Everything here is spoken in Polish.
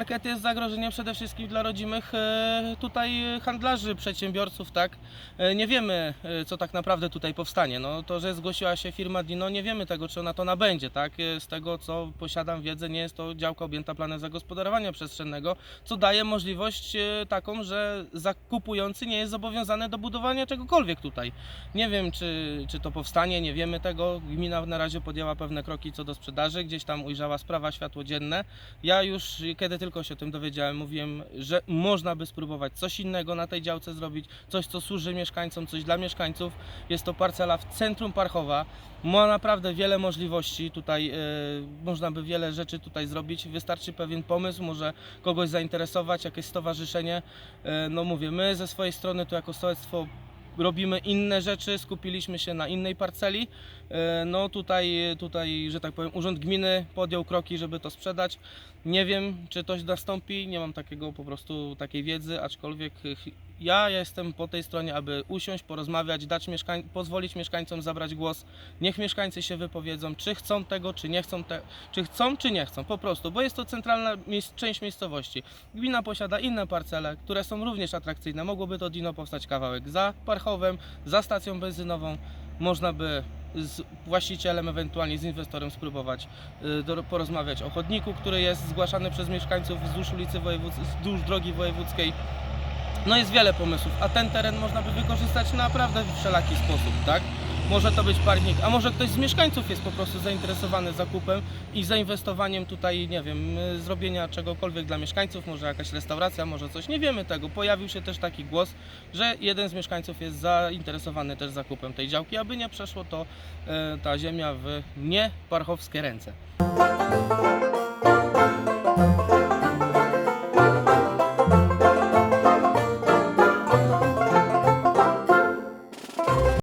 Market jest zagrożeniem przede wszystkim dla rodzimych e, tutaj handlarzy, przedsiębiorców, tak? E, Nie wiemy, e, co tak naprawdę tutaj powstanie. No, to, że zgłosiła się firma Dino, nie wiemy tego, czy ona to nabędzie, tak? Z tego, co posiadam wiedzę, nie jest to działka objęta planem zagospodarowania przestrzennego, co daje możliwość taką, że zakupujący nie jest zobowiązany do budowania czegokolwiek tutaj. Nie wiem, czy, czy to powstanie, nie wiemy tego. Gmina na razie podjęła pewne kroki co do sprzedaży, gdzieś tam ujrzała sprawa światło dzienne. Ja już, kiedy tylko się o tym dowiedziałem, mówiłem, że można by spróbować coś innego na tej działce zrobić, coś, co służy mieszkańcom, coś dla mieszkańców. Jest to parcela w centrum Parchowa. Ma naprawdę wiele możliwości tutaj, e, można by wiele rzeczy tutaj zrobić. Wystarczy pewien pomysł, może kogoś zainteresować, jakieś stowarzyszenie. E, no mówię, my ze swojej strony tu jako sołectwo robimy inne rzeczy, skupiliśmy się na innej parceli. E, No tutaj, tutaj, że tak powiem, Urząd Gminy podjął kroki, żeby to sprzedać. Nie wiem, czy to nastąpi, nie mam takiego po prostu takiej wiedzy, aczkolwiek ja jestem po tej stronie, aby usiąść, porozmawiać, dać mieszkań- pozwolić mieszkańcom zabrać głos. Niech mieszkańcy się wypowiedzą, czy chcą tego, czy nie chcą te, czy chcą, czy nie chcą, po prostu, bo jest to centralna część miejscowości. Gmina posiada inne parcele, które są również atrakcyjne. Mogłoby to Dino powstać kawałek za Parchowem, za stacją benzynową. Można by z właścicielem, ewentualnie z inwestorem spróbować y, do, porozmawiać o chodniku, który jest zgłaszany przez mieszkańców wzdłuż ulicy wojewódzkiej, wzdłuż drogi wojewódzkiej. No jest wiele pomysłów, a ten teren można by wykorzystać naprawdę w wszelaki sposób, tak? Może to być parking, a może ktoś z mieszkańców jest po prostu zainteresowany zakupem i zainwestowaniem tutaj, nie wiem, y, zrobienia czegokolwiek dla mieszkańców, może jakaś restauracja, może coś, nie wiemy tego. Pojawił się też taki głos, że jeden z mieszkańców jest zainteresowany też zakupem tej działki, aby nie przeszło to e, ta ziemia w nieparchowskie ręce.